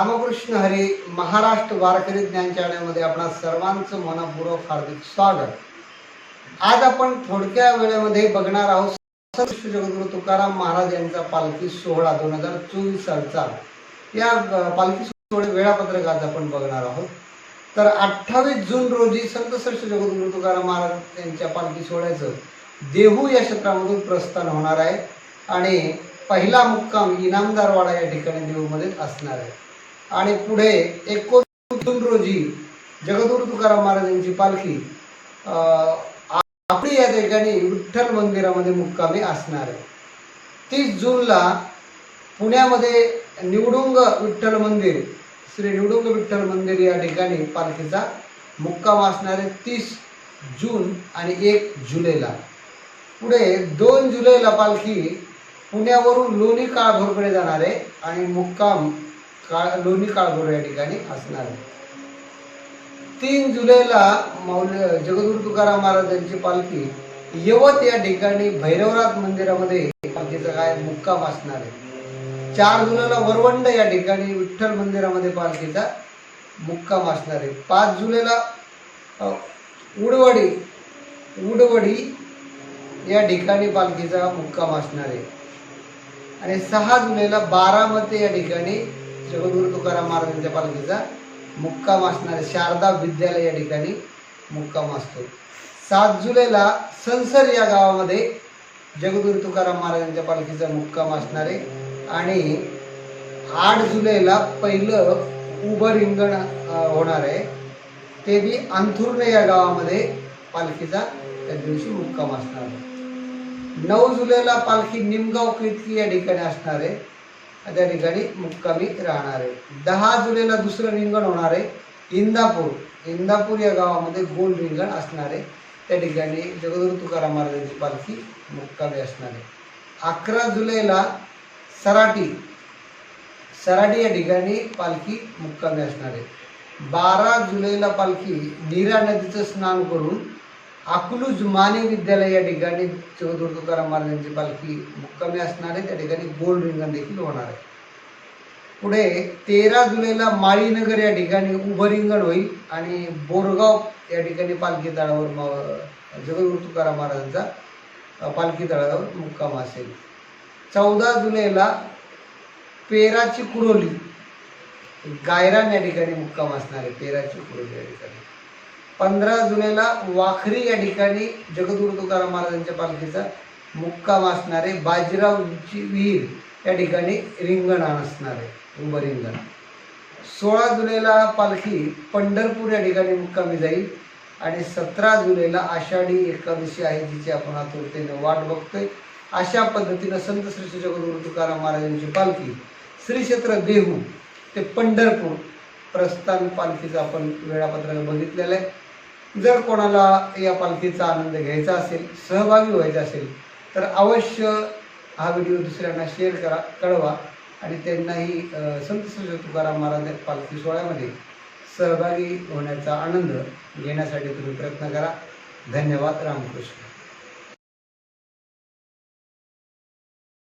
रामकृष्ण हरी महाराष्ट्र वारकरी ज्ञान चॅनलमध्ये आपणा सर्वांचं मनपूर्वक हार्दिक स्वागत. आज आपण थोडक्या वेळेमध्ये बघणार आहोत संत जगद्गुरु तुकाराम महाराज यांचा पालखी सोहळा दोन हजार चोवीस सालचा. या पालखी सोहळे वेळापत्रक आज आपण बघणार आहोत. तर अठ्ठावीस जून रोजी संत श्रेष्ठ जगद्गुरु तुकाराम महाराज यांच्या पालखी सोहळ्याचं देहू या क्षेत्रामधून प्रस्थान होणार आहे आणि पहिला मुक्काम इनामदारवाडा या ठिकाणी देहूमध्ये असणार आहे. आणि पुढे एकोण रोजी जगद्गुरु तुकाराम महाराजांची पालखी आपली या ठिकाणी विठ्ठल मंदिरामध्ये मुक्कामी असणार आहे. तीस जूनला पुण्यामध्ये निवडुंग विठ्ठल मंदिर श्री निवडुंग विठ्ठल मंदिर या ठिकाणी पालखीचा मुक्काम असणार आहे तीस जून आणि एक जुलैला. पुढे दोन जुलैला पालखी पुण्यावरून लोणी काळभोरकडे जाणार आहे आणि मुक्काम काळ लोणी काळभोर या ठिकाणी असणार आहे. तीन जुलैला माऊल जगद्गुरु तुकाराम महाराजांची पालखी यवत या ठिकाणी भैरवनाथ मंदिरामध्ये पालखीचा काय मुक्काम असणार आहे. चार जुलैला वरवंड या ठिकाणी विठ्ठल मंदिरामध्ये पालखीचा मुक्काम असणार आहे. पाच जुलैला उडवडी उडवडी या ठिकाणी पालखीचा मुक्काम असणार आहे. आणि सहा जुलैला बारामती या ठिकाणी जगद्गुरु तुकाराम महाराजांच्या पालखीचा मुक्काम असणारे शारदा विद्यालय या ठिकाणी मुक्काम असतो. सात जुलैला संसर या गावामध्ये जगद्गुरु तुकाराम महाराजांच्या पालखीचा मुक्काम असणारे आणि आठ जुलैला पहिलं उभं रिंगण होणार आहे. ते बी अंथुर्णे या गावामध्ये पालखीचा त्या दिवशी मुक्काम असणार आहे. नऊ जुलैला पालखी निमगाव कृतकी या ठिकाणी असणार आहे. त्या ठिकाणी मुक्कामी राहणार आहे. दहा जुलैला दुसरं रिंगण होणार आहे इंदापूर. इंदापूर या गावामध्ये गोल रिंगण असणार आहे. त्या ठिकाणी जगदुरु तुकाराम महाराजांची पालखी मुक्कामी असणार आहे. अकरा जुलैला सराटी. सराटी या ठिकाणी पालखी मुक्कामी असणार आहे. बारा जुलैला पालखी नीरा नदीचं स्नान करून अकलूज माने विद्यालय या ठिकाणी चौधरी तुकाराम महाराजांची पालखी मुक्कामी असणार आहे त्या ठिकाणी गोल रिंगण देखील होणार आहे पुढे तेरा जुलैला माळीनगर या ठिकाणी उभं रिंगण होईल आणि बोरगाव या ठिकाणी पालखी तळावर म- जगद्गुरु तुकाराम महाराजांचा पालखी तळावर मुक्काम असेल चौदा जुलैला पेराची कुरोली गायरान या ठिकाणी मुक्काम असणार आहे पेराची कुरोली या ठिकाणी पंधरा जुलैला वाखरी या ठिकाणी जगदुरु तुकाराम महाराजांच्या पालखीचा मुक्काम असणारे बाजीरावची विहीर या ठिकाणी रिंगणाण असणारे आहे. रिंगण. सोळा जुलैला पालखी पंढरपूर या ठिकाणी मुक्कामी जाईल आणि सतरा जुलैला आषाढी एकादशी आहे जिची आपण आतुरतेने वाट बघतोय. अशा पद्धतीनं संत श्री जगदुरु तुकाराम महाराजांची पालखी श्री क्षेत्र देहू ते पंढरपूर प्रस्थान पालखीचं आपण वेळापत्रक बघितलेलं आहे. जर कोणाला या पालखीचा आनंद घ्यायचा असेल सहभागी व्हायचा असेल तर अवश्य हा व्हिडिओ दुसऱ्यांना शेअर करा कळवा आणि त्यांनाही संत श्री तुकाराम महाराज पालखी सोहळ्यामध्ये सहभागी होण्याचा आनंद घेण्यासाठी तुम्ही प्रयत्न करा. धन्यवाद. रामकृष्ण.